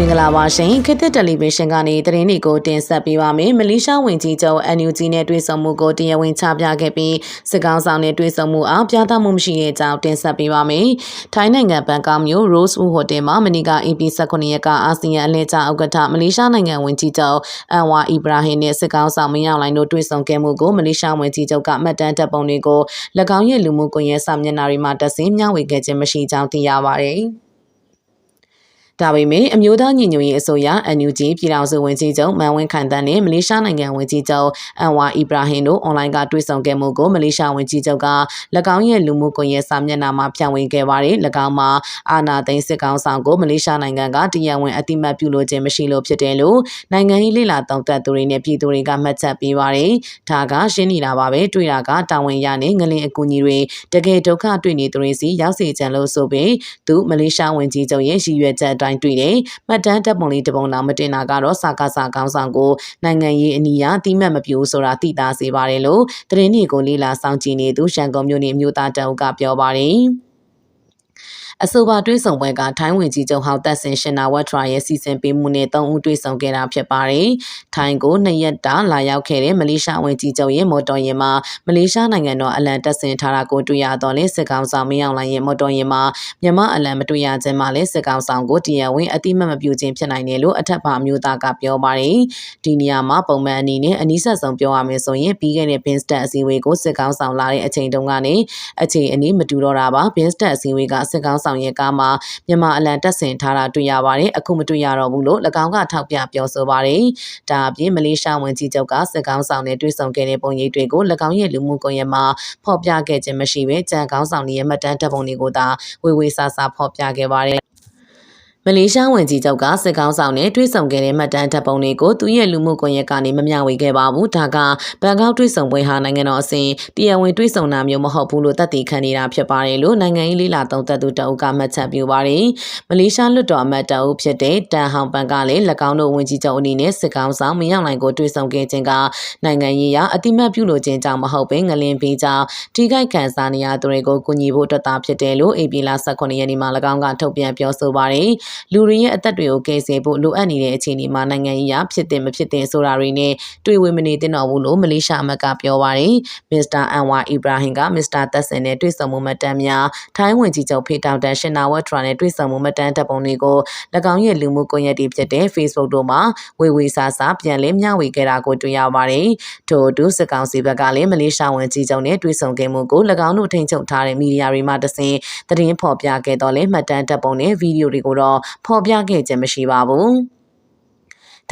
မင်္ဂလာပါရှင်ခေတ်သစ်တယ်လီဗီရှင်းကနေသတင်းတွေကိုတင်ဆက်ပေးပါမယ်မလေးရှားဝင်ကြီးချုပ် NUG နဲ့တွေ့ဆုံမှုကိုတရားဝင်ချပြခဲ့ပြီးစစ်ကောင်ဆောင်နဲ့တွေ့ဆုံမှုအားပြသမှုမရှိတဲ့အကြောင်းတင်ဆက်ပေးပါမယ်ထိုင်းနိုင်ငံဘန်ကောက်မြို့ Rose Wu Hotel မှာမနေ့က AP 19ရက်ကအာဆီယံအလှည့်ကျဥက္ကဋ္ဌမလေးရှားနိုင်ငံဝင်ကြီးချုပ်အန်ဝါအီဘရာဟင်နဲ့စစ်ကောင်ဆောင်မင်းအောင်လှိုင်တို့တွေ့ဆုံခဲ့မှုကိုမလေးရှားဝင်ကြီးချုပ်ကမှတ်တမ်းတပ်ပုံတွေကို၎င်းရဲ့လူမှုကွန်ရက်စာမျက်နှာတွေမှာတက်ဆင်းမျှဝေခဲ့ခြင်းမရှိကြောင်းသိရပါတယ်။ ဒါပေမဲ့အမျိုးသားညီညွတ်ရေးအစိုးရ NUG ပြည်ထောင်စုဝန်ကြီးချုပ်မန်ဝင်းခိုင်တန်းနဲ့မလေးရှားနိုင်ငံဝန်ကြီးချုပ်အန်ဝါအီဘရာဟင်တို့အွန်လိုင်းကတွေ့ဆုံခဲ့မှုကိုမလေးရှားဝန်ကြီးချုပ်က၎င်းရဲ့လူမှုကွန်ရက်စာမျက်နှာမှာဖြန့်ဝေခဲ့ပါတယ်။၎င်းမှာအာနာသိန်းစစ်ကောင်ဆောင်ကိုမလေးရှားနိုင်ငံကတရားဝင်အတိမတ်ပြုလို့ခြင်းမရှိလို့ဖြစ်တယ်လို့နိုင်ငံရေးလေလာတောင်းတသူတွေနဲ့ပြည်သူတွေကမှတ်ချက်ပေးပါတယ်။ဒါကရှင်းနေတာပါပဲတွေ့တာကတာဝန်ရနဲ့ငလင်အကူအညီတွေတကယ်ဒုက္ခတွေ့နေသူတွေစီရောက်စေချင်လို့ဆိုပြီးသူမလေးရှားဝန်ကြီးချုပ်ရဲ့ရည်ရွယ်ချက်အတိုင်းတွေ့တယ်။မှတ်တမ်းတပ်ပုံလေးတစ်ပုံလောက်မတင်တာကတော့စာကားစာကောင်းဆောင်ကိုနိုင်ငံရေးအနီးအတိမတ်မပြိုးဆိုတာသိတာစေပါတယ်လို့သတင်းတွေကိုလေးလာစောင့်ကြည့်နေသူရှန်ကုန်မြို့နေမြို့သားတအုပ်ကပြောပါတယ်။ အဆိုပါတွဲဆောင်ပွဲကထိုင်းဝင်ကြီးချုပ်ဟောက်သက်စင်ရှင်နာဝတ်ထရာရဲ့စီစဉ်ပေးမှုနဲ့၃ဦးတွဲဆောင်ခဲ့တာဖြစ်ပါတယ်။ထိုင်းကိုနှစ်ရက်တာလာရောက်ခဲ့တဲ့မလေးရှားဝင်ကြီးချုပ်ရဲ့မော်တော်ယာဉ်မှာမလေးရှားနိုင်ငံတော်အလံတက်ဆင်ထားတာကိုတွေ့ရတော့လဲစစ်ကောင်ဆောင်မင်းအောင်လှိုင်ရဲ့မော်တော်ယာဉ်မှာမြန်မာအလံမတွေ့ရခြင်းမှာလဲစစ်ကောင်ဆောင်ကိုတရားဝင်အတိမတ်မပြုခြင်းဖြစ်နိုင်တယ်လို့အထက်ပါအမျိုးသားကပြောပါတယ်။ဒီနေရာမှာပုံမှန်အနေနဲ့အနည်းဆက်ဆုံးပြောရမယ်ဆိုရင်ပြီးခဲ့တဲ့ Binstat အစည်းအဝေးကိုစစ်ကောင်ဆောင်လာတဲ့အချိန်တုန်းကနေအချိန်အနည်းမတူတော့တာပါ Binstat အစည်းအဝေးကစစ်ကောင်ဆောင်ရဲ့ကားမှာမြန်မာအလံတက်ဆင်ထားတာတွေ့ရပါတယ်အခုမတွေ့ရတော့ဘူးလို့၎င်းကထောက်ပြပြောဆိုပါတယ်ဒါအပြင်မလေးရှားဝန်ကြီးချုပ်ကစစ်ကောင်ဆောင်နဲ့တွေ့ဆုံခဲ့တဲ့ပုံရိပ်တွေကို၎င်းရဲ့လူမှုကွန်ရက်မှာဖော်ပြခဲ့ခြင်းမရှိဘဲကြံကောင်းဆောင်ရဲ့မှတ်တမ်းတပ်ပုံတွေကိုသာဝေဝေဆာဆာဖော်ပြခဲ့ပါတယ် မလေးရှားဝန်ကြီးချုပ်ကစစ်ကောင်းဆောင်နဲ့တွေ့ဆုံခဲ့တဲ့မှတ်တမ်းဓာတ်ပုံတွေကိုသူ့ရဲ့လူမှုကွန်ရက်ကနေမမျှဝေခဲ့ပါဘူး။ဒါကဘန်ကောက်တွေ့ဆုံပွဲဟာနိုင်ငံတော်အစဉ်တရားဝင်တွေ့ဆုံတာမျိုးမဟုတ်ဘူးလို့သက်သေခံနေတာဖြစ်ပါတယ်လို့နိုင်ငံရေးလေးလာသုံးသပ်သူတအုပ်ကမှတ်ချက်ပြုပါတယ်။မလေးရှားလွှတ်တော်အမတ်တအုပ်ဖြစ်တဲ့တန်ဟောင်ပန်ကလည်း၎င်းတို့ဝန်ကြီးချုပ်အနေနဲ့စစ်ကောင်းဆောင်မင်းအောင်လှိုင်ကိုတွေ့ဆုံခဲ့ခြင်းကနိုင်ငံရေးအအတိမတ်ပြုလိုခြင်းကြောင့်မဟုတ်ဘဲငလင်ပေးကြောင်းထိခိုက်ခံစားနေရသူတွေကိုကူညီဖို့အတွက်သာဖြစ်တယ်လို့ AP လာ18ရက်နေ့မှာ၎င်းကထုတ်ပြန်ပြောဆိုပါတယ်။လူတွေရဲ့အသက်တွေကိုကယ်ဆယ်ဖို့လိုအပ်နေတဲ့အခြေအနေမှာနိုင်ငံရေးအဖြစ်တင်မဖြစ်တင်ဆိုတာတွေနဲ့တွေ့ဝေမနေသင့်တော့ဘူးလို့မလေးရှားအမတ်ကပြောပါတယ်။မစ္စတာအန်ဝါအီဘရာဟင်ကမစ္စတာသက်ဆင်နဲ့တွေ့ဆုံမှုမှတ်တမ်းများထိုင်းဝင်ကြီးချုပ်ဖေတောင်တန်ရှင်နာဝတ်ထရာနဲ့တွေ့ဆုံမှုမှတ်တမ်းတပ်ပုံတွေကို၎င်းရဲ့လူမှုကွန်ရက်တွေဖြစ်တဲ့ Facebook တို့မှာဝေဝေဆာဆာပြန်လည်မျှဝေခဲ့တာကိုတွေ့ရပါတယ်။ထို့အတူစစ်ကောင်စီဘက်ကလည်းမလေးရှားဝင်ကြီးချုပ်နဲ့တွေ့ဆုံခဲ့မှုကို၎င်းတို့ထိန်းချုပ်ထားတဲ့မီဒီယာတွေမှတဆင့်သတင်းဖော်ပြခဲ့တော့လဲမှတ်တမ်းတပ်ပုံနဲ့ဗီဒီယိုတွေကိုတော့ဖော်ပြခဲ့ခြင်းမရှိပါဘူး။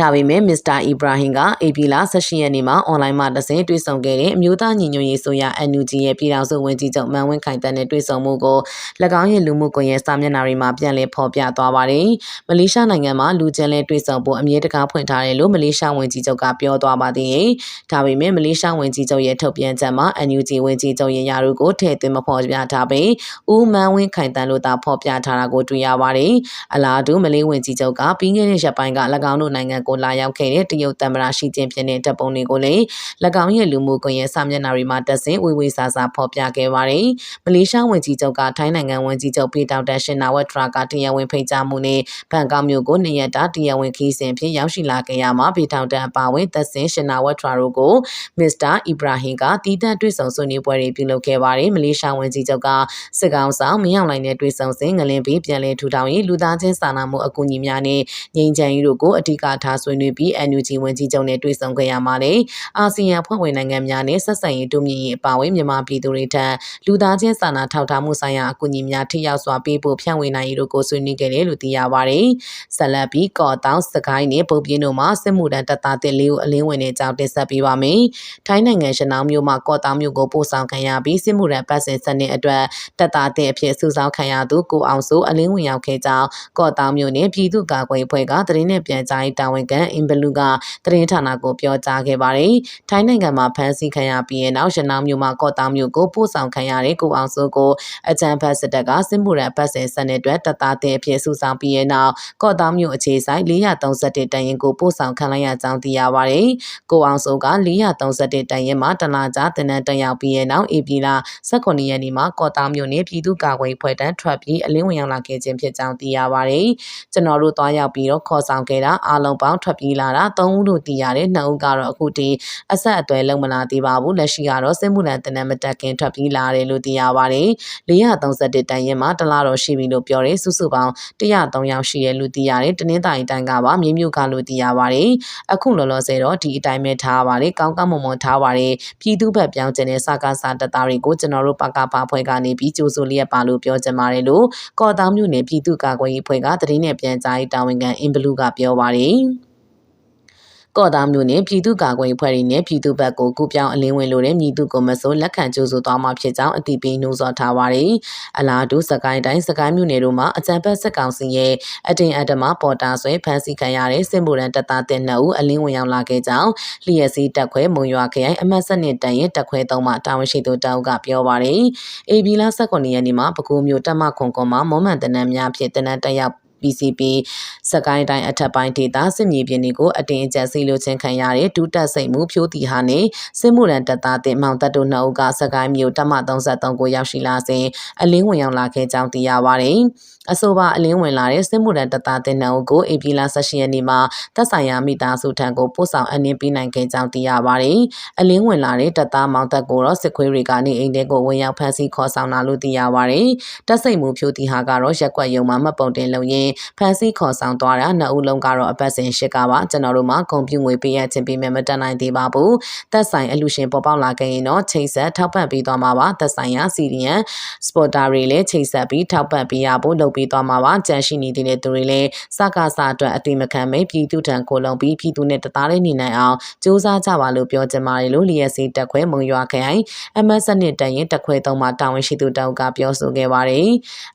ဒါပေမဲ့မစ္စတာအီဘရာဟင်ကအေပီလာ16ရက်နေ့မှာအွန်လိုင်းမှာတစင်တွေ့ဆုံခဲ့တဲ့အမျိုးသားညီညွတ်ရေးဆိုရ NUG ရဲ့ပြည်ထောင်စုဝန်ကြီးချုပ်မန်ဝင်းခိုင်တန်းနဲ့တွေ့ဆုံမှုကို၎င်းရဲ့လူမှုကွန်ရက်စာမျက်နှာတွေမှာပြန်လည်ဖော်ပြသွားပါတယ်။မလေးရှားနိုင်ငံမှာလူကျန်လဲတွေ့ဆုံဖို့အမြဲတကားဖွင့်ထားတယ်လို့မလေးရှားဝန်ကြီးချုပ်ကပြောသွားပါသေးတယ်။ဒါပေမဲ့မလေးရှားဝန်ကြီးချုပ်ရဲ့ထုတ်ပြန်ချက်မှာ NUG ဝန်ကြီးချုပ်ရဲ့ယာရုကိုထည့်သွင်းမဖော်ပြထားပေဦးမန်ဝင်းခိုင်တန်းလို့သာဖော်ပြထားတာကိုတွေ့ရပါတယ်။အလားတူမလေးဝန်ကြီးချုပ်ကပြီးခဲ့တဲ့ရက်ပိုင်းက၎င်းတို့နိုင်ငံကိုလာရောက်ခဲ့တဲ့တရုတ်သမ္မတရှိကျင်းဖြစ်တဲ့တပ်ပုံတွေကိုလည်း၎င်းရဲ့လူမှုကွန်ရက်စာမျက်နှာတွေမှာတက်ဆင်ဝေဝေဆာဆာဖော်ပြခဲ့ပါတယ်။မလေးရှားဝန်ကြီးချုပ်ကထိုင်းနိုင်ငံဝန်ကြီးချုပ်ဖေတောင်တန်ရှင်နာဝက်ထရာကတရားဝင်ဖိတ်ကြားမှုနဲ့ဘန်ကောက်မြို့ကိုနေရတာတရားဝင်ခီးစဉ်ဖြစ်ရောက်ရှိလာခဲ့ရမှာဖေတောင်တန်အပါဝင်သက်ဆင်ရှင်နာဝက်ထရာတို့ကိုမစ္စတာအီဘရာဟင်ကတည်တံ့တွေ့ဆုံဆွေးနွေးပွဲတွေပြုလုပ်ခဲ့ပါတယ်။မလေးရှားဝန်ကြီးချုပ်ကစစ်ကောင်ဆောင်မင်းအောင်လှိုင်နဲ့တွေ့ဆုံစဉ်ငလင်ပြီးပြန်လည်ထူထောင်ရေးလူသားချင်းစာနာမှုအကူအညီများနဲ့ငြိမ်းချမ်းရေးတို့ကိုအထူးထားဆွေးနွေးပြီး NUG ဝန်ကြီးချုပ်နဲ့တွေ့ဆုံခဲ့ရမှာလေအာဆီယံဖွဲ့ဝင်နိုင်ငံများနဲ့ဆက်ဆံရေးတိုးမြင့်ရေးအပါအဝင်မြန်မာပြည်သူတွေထံလူသားချင်းစာနာထောက်ထားမှုဆိုင်ရာအကူအညီများထိရောက်စွာပေးဖို့ဖြန့်ဝေနိုင်ရေးတို့ကိုဆွေးနွေးခဲ့တယ်လို့သိရပါတယ်။ဆက်လက်ပြီးကော့တောင်စကိုင်းနဲ့ပုံပြင်းတို့မှာစစ်မှုထမ်းတပ်သားတင်လေးကိုအလင်းဝင်တဲ့အကြောင်းတင်ဆက်ပေးပါမယ်။ထိုင်းနိုင်ငံရှနောင်းမြို့မှာကော့တောင်မြို့ကိုပို့ဆောင်ခံရပြီးစစ်မှုထမ်းပတ်စင်စနစ်အတွက်တပ်သားတင်အဖြစ်စုဆောင်းခံရသူကိုအောင်စိုးအလင်းဝင်ရောက်ခဲ့ကြောင်းကော့တောင်မြို့နယ်ပြည်သူ့ကာကွယ်အဖွဲ့ကသတင်းနဲ့ပြန်ကြားရေးတာဝန်ကန်အင်ဘလူကသတင်းဌာနကိုပြောကြားခဲ့ပါတယ်။ထိုင်းနိုင်ငံမှာဖမ်းဆီးခံရပြီးတဲ့နောက်ရနောင်းမြို့မှာကော့တောင်မြို့ကိုပို့ဆောင်ခံရတဲ့ကိုအောင်စိုးကိုအကြံဖတ်စစ်တပ်ကစစ်မှုရန်ပတ်စဉ်စနစ်အတွက်တပ်သားတဲ့အဖြစ်စုဆောင်ပြီးတဲ့နောက်ကော့တောင်မြို့အခြေဆိုင်431တန်ရင်ကိုပို့ဆောင်ခံလိုက်ရကြောင်းသိရပါတယ်။ကိုအောင်စိုးက431တန်ရင်မှာတလာကြားတင်နန်းတက်ရောက်ပြီးတဲ့နောက်ဧပြီလ18ရက်နေ့မှာကော့တောင်မြို့နယ်ပြည်သူ့ကာကွယ်ဖွဲ့တန်းထွက်ပြီးအလင်းဝင်ရောက်လာခဲ့ခြင်းဖြစ်ကြောင်းသိရပါတယ်။ကျွန်တော်တို့တွားရောက်ပြီးတော့ခေါ်ဆောင်ခဲ့တာအားလုံးပေါင်းထွက်ပြေးလာတာ3ဦးလို့သိရတယ်2ဦးကတော့အခုဒီအဆက်အသွယ်လုံးမလာသေးပါဘူးလက်ရှိကတော့စစ်မှုလန်တနက်မတက်ခင်ထွက်ပြေးလာတယ်လို့သိရပါတယ်431တန်ရင်မှာတလားတော့ရှိပြီလို့ပြောတယ်စုစုပေါင်း103ယောက်ရှိတယ်လို့သိရတယ်တနင်္သာရီတိုင်းကပါမြေမြုပ်ကလို့သိရပါတယ်အခုလောလောဆယ်တော့ဒီအတိုင်းပဲထားပါတယ်ကောင်းကောင်းမွန်မွန်ထားပါတယ်ပြည်သူ့ဘက်ပြောင်းကျင်တဲ့စကားစာတပ်သားတွေကိုကျွန်တော်တို့ပကပဖွဲ့ကနေပြီးကြိုးဆိုလျက်ပါလို့ပြောချင်ပါတယ်လို့ကော်တောင်မြို့နယ်ပြည်သူ့ကာကွယ်ရေးဖွဲ့ကသတင်းနဲ့ပြန်ကြားရေးတာဝန်ခံအင်ဘလူးကပြောပါတယ် ကော့သားမျိုးနဲ့ပြည်သူ့ကာကွယ်ရေးဖွဲ့တွေနဲ့ပြည်သူ့ဘက်ကိုကူပြောင်းအလင်းဝင်လို့တဲ့မြည်သူကိုမစိုးလက်ခံကြိုးဆိုသွားမှာဖြစ်ကြောင်းအသိပေးနှိုးဆော်ထားပါတယ်။အလားတူစကိုင်းတိုင်းစကိုင်းမြို့နယ်တို့မှာအကြံဖက်စစ်ကောင်စီရဲ့အတင်အဓမ္မပေါ်တာဆွဲဖမ်းဆီးခံရတဲ့စစ်မှုရန်တပ်သားတဲ့နှစ်ဦးအလင်းဝင်ရောက်လာခဲ့ကြောင်းလျက်စီးတက်ခွဲမုံရွာခရိုင်အမှတ်7နှစ်တန်ရဲ့တက်ခွဲသုံးမှတာဝန်ရှိသူတောက်ကပြောပါတယ်။ AB လ18ရက်နေ့မှာပဲခူးမြို့တပ်မခွန်ကွန်မှာမွန်မှန်တနန်းများဖြင့်တနန်းတက်ရောက် PCP စကိုင်းတိုင်းအထက်ပိုင်းဒေသစစ်မြေပြင်တွေကိုအတင်းအကျပ်စီလိုချင်းခံရတဲ့ဒုတက်စိတ်မှုဖြိုးတီဟာနဲ့စစ်မှုရန်တပ်သားတင်မောင်တပ်တို့နှစ်ဦးကစကိုင်းမြို့တပ်မ33ကိုရောက်ရှိလာစဉ်အလင်းဝင်ရောက်လာခဲ့ကြောင်းသိရပါတယ်။အဆိုပါအလင်းဝင်လာတဲ့စစ်မှုရန်တပ်သားတင်နှုံကိုအေပီလာ16ရက်နေ့မှာတပ်ဆိုင်ရာမိသားစုထံကိုပို့ဆောင်အနှင်းပေးနိုင်ခဲ့ကြောင်းသိရပါတယ်။အလင်းဝင်လာတဲ့တပ်သားမောင်တပ်ကိုတော့စစ်ခွေးတွေကနေအိမ်ထဲကိုဝင်ရောက်ဖမ်းဆီးခေါ်ဆောင်လာလို့သိရပါတယ်။တပ်စိတ်မှုဖြိုးတီဟာကတော့ရက်ွက်ယုံမှာမှတ်ပုံတင်လုံရင်ဖမ်းဆီးခေါ်ဆောင်သွားတာနှစ်ဦးလုံးကတော့အပတ်စဉ်ရှစ်ကပါကျွန်တော်တို့မှာကွန်ပျူငွေပေးရခြင်းပေးမယ်မတတ်နိုင်သေးပါဘူး။တပ်ဆိုင်အလူရှင်ပေါ်ပေါက်လာခဲ့ရင်တော့ချိန်ဆက်ထောက်ပံ့ပေးသွားမှာပါ။တပ်ဆိုင်ရာစီရီယန်စပေါ်တာတွေလည်းချိန်ဆက်ပြီးထောက်ပံ့ပေးရဖို့လုပ်ပေးသွားမှာပါကြန့်ရှိနေတဲ့သူတွေလည်းစကားစားအတွက်အတိမခံမဲပြည်သူထံကိုလုံပြီးပြည်သူနဲ့တသားလေးနေနိုင်အောင်စ조사ကြပါလို့ပြောချင်ပါတယ်လို့လျက်စီတက်ခွဲမုံရွာခရိုင်အမတ်စနစ်တန်ရင်တက်ခွဲသုံးမှာတာဝန်ရှိသူတောက်ကပြောဆိုခဲ့ပါတယ်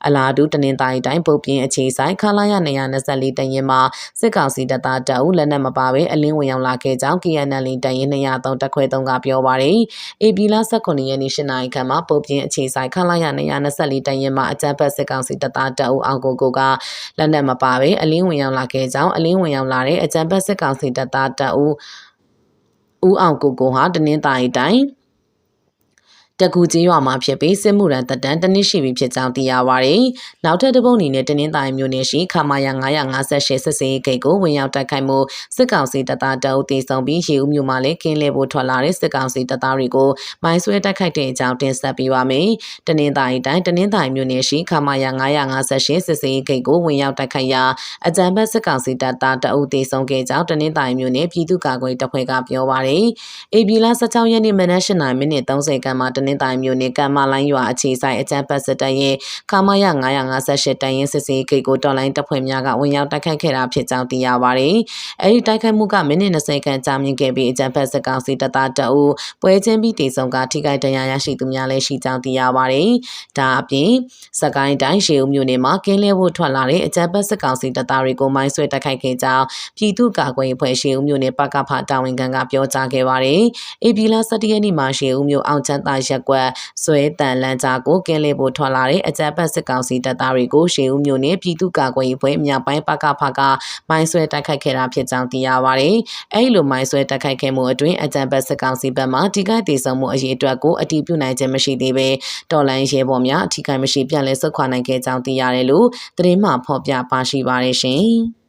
အလားတူတနင်္သာရီတိုင်းပုတ်ပြင်းအခြေဆိုင်ခလာရ224တန်ရင်မှာစစ်ကောင်စီတပ်သားတအုပ်လက်နက်မပါဘဲအလင်းဝင်ရောက်လာခဲ့ကြောင်း KNL တန်ရင်203တက်ခွဲသုံးကပြောပါတယ်။ AB လ18ရက်နေ့8နာရီခန့်မှာပုတ်ပြင်းအခြေဆိုင်ခလာရ224တန်ရင်မှာအကြမ်းဖက်စစ်ကောင်စီတပ်သားတအုပ်အောင်ကိုကိုကလက်နက်မပါဘဲအလင်းဝင်ရောက်လာခဲ့ကြောင်းအလင်းဝင်ရောက်လာတဲ့အကြံဖက်စစ်ကောင်စီတပ်သားတပ်ဦးဦးအောင်ကိုကိုဟာတနင်္သာရီတိုင်း တကူကျေးရွာမှာဖြစ်ပြီးစစ်မှုရန်တပ်တန်းတနစ်ရှိပြီဖြစ်ကြောင်းသိရပါဗျ။နောက်ထပ်တစ်ပုတ်အနေနဲ့တနင်္သာရီမြို့နယ်ရှိခမာယာ958စစ်စေးဂိတ်ကိုဝင်ရောက်တိုက်ခိုက်မှုစစ်ကောင်စီတပ်သားတအုပ်တေဆုံးပြီးရေဦးမြို့မှာလည်းကင်းလဲဖို့ထွက်လာတဲ့စစ်ကောင်စီတပ်သားတွေကိုမိုင်းဆွဲတိုက်ခိုက်တဲ့အကြောင်းတင်ဆက်ပေးပါမယ်။တနင်္သာရီတိုင်းတနင်္သာရီမြို့နယ်ရှိခမာယာ958စစ်စေးဂိတ်ကိုဝင်ရောက်တိုက်ခိုက်ရာအကြံဘက်စစ်ကောင်စီတပ်သားတအုပ်တေဆုံးခဲ့ကြောင်းတနင်္သာရီမြို့နယ်ပြည်သူ့ကာကွယ်တပ်ဖွဲ့ကပြောပါရယ်။ AB လ16ရက်နေ့မနက်၈:မိနစ်30ခန်းမှာတနင်္သာရီမြို့နယ်ကံမလိုင်းရွာအခြေဆိုင်အကြမ်းဖက်စစ်တပ်ရဲ့ခမာယ958တန်ရင်စစ်စေးဂိတ်ကိုတော်လိုင်းတပ်ဖွဲ့များကဝင်ရောက်တိုက်ခိုက်ခဲ့တာဖြစ်ကြောင်းသိရပါတယ်။အဲဒီတိုက်ခိုက်မှုကမိနစ်20ခန့်ကြာမြင့်ခဲ့ပြီးအကြမ်းဖက်စစ်ကောင်စီတပ်သားတအုပ်ပွဲချင်းပြီးတေဆုံးကထိခိုက်ဒဏ်ရာရရှိသူများလည်းရှိကြောင်းသိရပါတယ်။ဒါအပြင်စကိုင်းတိုင်းရှေဦးမြို့နယ်မှာကင်းလဲဖို့ထွက်လာတဲ့အကြမ်းဖက်စစ်ကောင်စီတပ်သားတွေကိုမိုင်းဆွဲတိုက်ခိုက်ခဲ့ကြောင်းပြည်သူ့ကာကွယ်ရေးဖွဲ့ရှေဦးမြို့နယ်ပကဖတာဝန်ခံကပြောကြားခဲ့ပါတယ်။ AB လ17ရက်နေ့မှာရှေဦးမြို့အောင်ချမ်းသာရက်ကွက်ဆွဲတန်လန်ကြားကိုကင်းလေဖို့ထွက်လာတဲ့အကြမ်းဖက်စစ်ကောင်စီတပ်သားတွေကိုရှေဦးမြို့နယ်ပြည်သူ့ကာကွယ်ရေးဖွဲ့မြောက်ပိုင်းပကဖကမိုင်းဆွဲတိုက်ခိုက်ခဲ့တာဖြစ်ကြောင်းသိရပါတယ်။အဲဒီလိုမိုင်းဆွဲတိုက်ခိုက်ခဲ့မှုအတွင်းအကြမ်းဖက်စစ်ကောင်စီဘက်မှထိခိုက်ဒေဆုံးမှုအရေးအတွက်ကိုအတည်ပြုနိုင်ခြင်းမရှိသေးဘဲတော်လိုင်းရဲဘော်များအထိခိုက်မရှိပြန်လည်ဆုတ်ခွာနိုင်ခဲ့ကြောင်းသိရတယ်လို့သတင်းမှဖော်ပြပါရှိပါတယ်ရှင်။